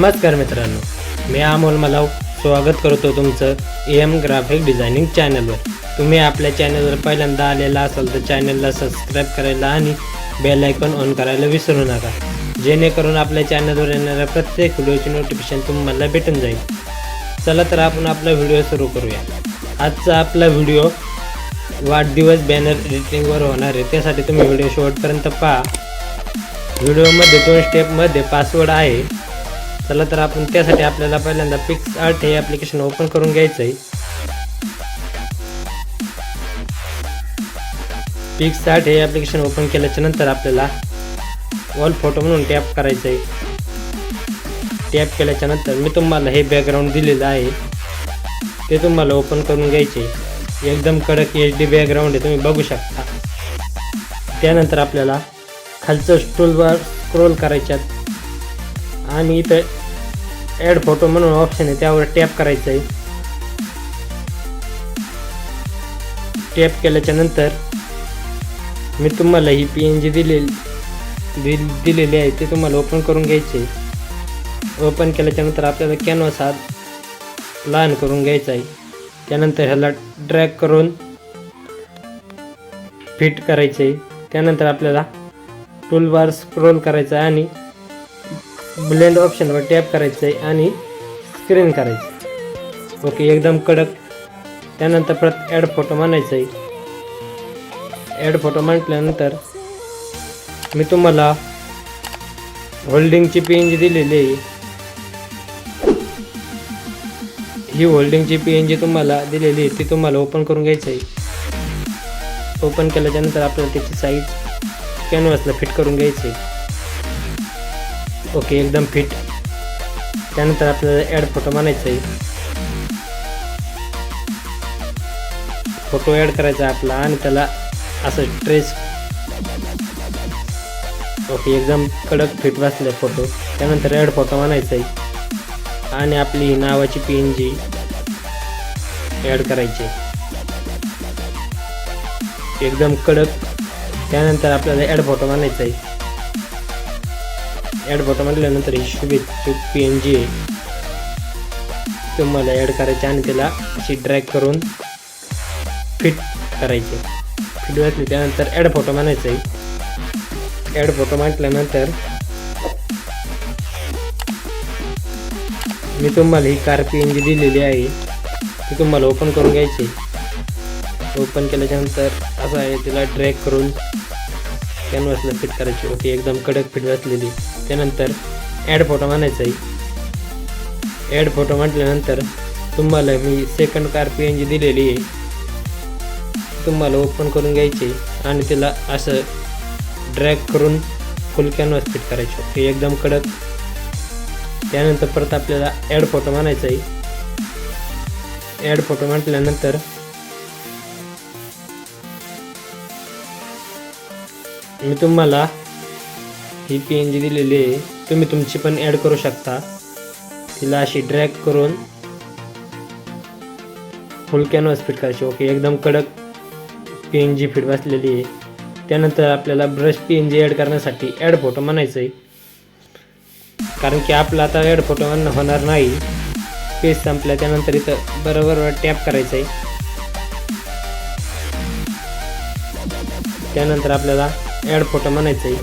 नमस्कार मित्रांनो. मी अमोल मलाव. स्वागत करतो तुमचं ए एम ग्राफिक डिझायनिंग चॅनलवर तुम्ही आपल्या चॅनलवर पहिल्यांदा आलेला असाल तर चॅनलला सबस्क्राईब करायला आणि बेल आयकॉन ऑन करायला विसरू नका. जेणेकरून आपल्या चॅनलवर येणाऱ्या प्रत्येक व्हिडिओची नोटिफिकेशन तुम्हाला भेटून जाईल. चला तर आपण आपला व्हिडिओ सुरू करूया. आजचा आपला व्हिडिओ वाढदिवस बॅनर एडिटिंगवर होणार आहे. त्यासाठी तुम्ही व्हिडिओ शेवटपर्यंत पहा. व्हिडिओमध्ये दोन स्टेपमध्ये पासवर्ड आहे. चला तर आपण त्यासाठी आपल्याला पहिल्यांदा पिक्स आर्ट हे ॲप्लिकेशन ओपन करून घ्यायचं आहे पिक्स आर्ट हे ॲप्लिकेशन ओपन केल्याच्यानंतर आपल्याला वॉल फोटो म्हणून टॅप करायचं आहे टॅप केल्याच्यानंतर मी तुम्हाला हे बॅकग्राऊंड दिलेलं आहे. ते तुम्हाला ओपन करून घ्यायचे एकदम कडक एच डी बॅकग्राऊंड आहे तुम्ही बघू शकता. त्यानंतर आपल्याला खालचं स्टूलवर स्क्रोल करायच्यात. आणि इथं ॲड फोटो म्हणून ऑप्शन आहे त्यावर टॅप करायचं आहे. टॅप केल्याच्यानंतर मी तुम्हाला ही पी एन जी दिलेली दिलेली आहे ते तुम्हाला ओपन करून घ्यायचे ओपन केल्याच्यानंतर आपल्याला कॅनव्हास हा लहान करून घ्यायचा आहे. त्यानंतर ह्याला ड्रॅग करून फिट करायचे आहे. त्यानंतर आपल्याला टूलबार स्क्रोल करायचं आहे आणि ब्लेंड ऑप्शनवर टॅप करायचं आहे आणि स्क्रीन करायचं ओके एकदम कडक. त्यानंतर परत ॲड फोटो मानायचं आहे. ॲड फोटो म्हटल्यानंतर मी तुम्हाला होल्डिंगची पी एन जी दिलेली आहे. ही होल्डिंगची पी एन जी तुम्हाला दिलेली आहे ती तुम्हाला ओपन करून घ्यायचं आहे. ओपन केल्याच्यानंतर आपल्याला त्याची साईज कॅनव्हासला फिट करून घ्यायची आहे. ओके एकदम फिट त्यानंतर आपल्याला ॲड फोटो मानायचा आहे. फोटो ॲड करायचा आहे आपला आणि त्याला असं ट्रेस ओके एकदम कडक फिट बसले फोटो त्यानंतर ॲड फोटो मानायचा आहे. आणि आपली नावाची पी एन जी ॲड करायची आहे. एकदम कडक. त्यानंतर आपल्याला ॲड फोटो मानायचा आहे. ॲड फोटो म्हटल्यानंतर ही पी एन जी आहे. तुम्हाला ॲड करायचे आणि त्याला अशी ड्रॅग करून फिट करायचे. फिट घातली त्यानंतर ॲड फोटो म्हणायचं आहे. ॲड फोटो म्हटल्यानंतर मी तुम्हाला ही कार पी एन जी दिलेली आहे. ती तुम्हाला ओपन करून घ्यायची ओपन केल्याच्यानंतर असं आहे तिला ड्रॅग करून कॅनव्हासला फिट करायची ओके एकदम कडक फिट बसलेली. त्यानंतर ॲड फोटो म्हणायचा आहे. ॲड फोटो म्हटल्यानंतर तुम्हाला मी second car P N G दिलेली आहे. तुम्हाला ओपन करून घ्यायची आणि तिला असं ड्रॅग करून फुल कॅनव्हास फिट करायची ओके एकदम कडक. त्यानंतर परत आपल्याला ॲड फोटो म्हणायचा आहे. ॲड फोटो म्हटल्यानंतर मी तुम्हाला ही पी एन जी दिलेली आहे. तुम्ही तुमची पण ॲड करू शकता. तिला अशी ड्रॅग करून फुल कॅनव्हास फिट करायची. ओके एकदम कडक पी एन जी फिट बसलेली आहे. त्यानंतर आपल्याला brush P N G add करण्यासाठी ॲड फोटो म्हणायचं आहे कारण की आपला आता ॲड फोटो होणार नाही. पेज संपल्या त्यानंतर इथं बरोबर टॅप करायचं आहे त्यानंतर आपल्याला ॲड फोटो म्हणायचं आहे.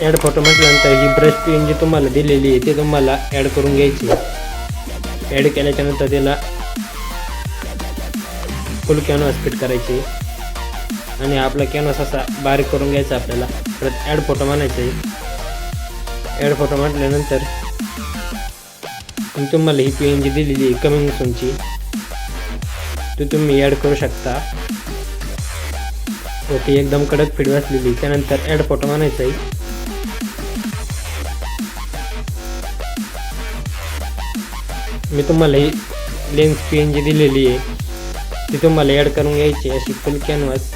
ॲड फोटो म्हटल्यानंतर ही ब्रश पेन जी तुम्हाला दिलेली आहे ती तुम्हाला ॲड करून घ्यायची ॲड केल्याच्यानंतर त्याला फुल कॅनव्हास फिट करायची आणि आपला कॅनव्हास असा बारीक करून घ्यायचा आपल्याला. परत ॲड फोटो म्हणायचं आहे. ॲड फोटो म्हटल्यानंतर तुम्हाला ही पी एन जी दिलेली आहे कमिंग सोनची ती तुम्ही ॲड करू शकता. ओके एकदम कडक फीड बसलेली त्यानंतर ॲड फोटो म्हणायचा आहे. मी तुम्हाला ही लेन्स पी एन जी दिलेली आहे. ती तुम्हाला ॲड करून घ्यायची अशी फुल कॅनव्हास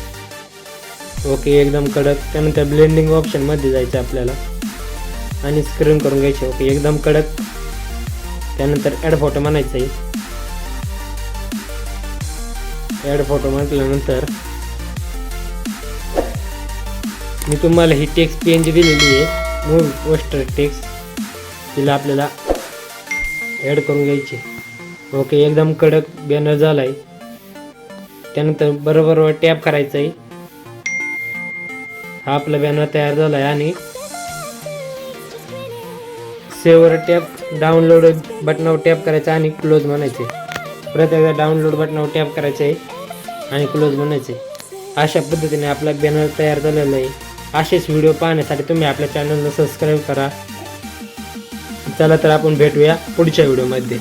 ओके एकदम कडक. त्यानंतर ब्लेंडिंग ऑप्शनमध्ये जायचं आपल्याला. आणि स्क्रीन करून घ्यायची ओके एकदम कडक. त्यानंतर ॲड फोटो म्हणायचं आहे. ॲड फोटो म्हटल्यानंतर मी तुम्हाला ही टेक्स्ट पी एन जी दिलेली आहे. मूळ पोस्टर टेक्स्ट तिला आपल्याला ॲड करून घ्यायची. ओके एकदम कडक बॅनर झाला आहे त्यानंतर बरोबर टॅप करायचं आहे हा आपला बॅनर तयार झाला आहे आणि सेवर टॅप डाउनलोड बटनावर टॅप करायचं आणि क्लोज म्हणायचे परत एकदा डाउनलोड बटनावर टॅप करायचं आहे आणि क्लोज म्हणायचे अशा पद्धतीने आपला बॅनर तयार झालेला आहे. असेच व्हिडिओ पाहण्यासाठी तुम्ही आपल्या चॅनलला सबस्क्राईब करा. चला तर आपण भेटूया पुढच्या व्हिडिओमध्ये.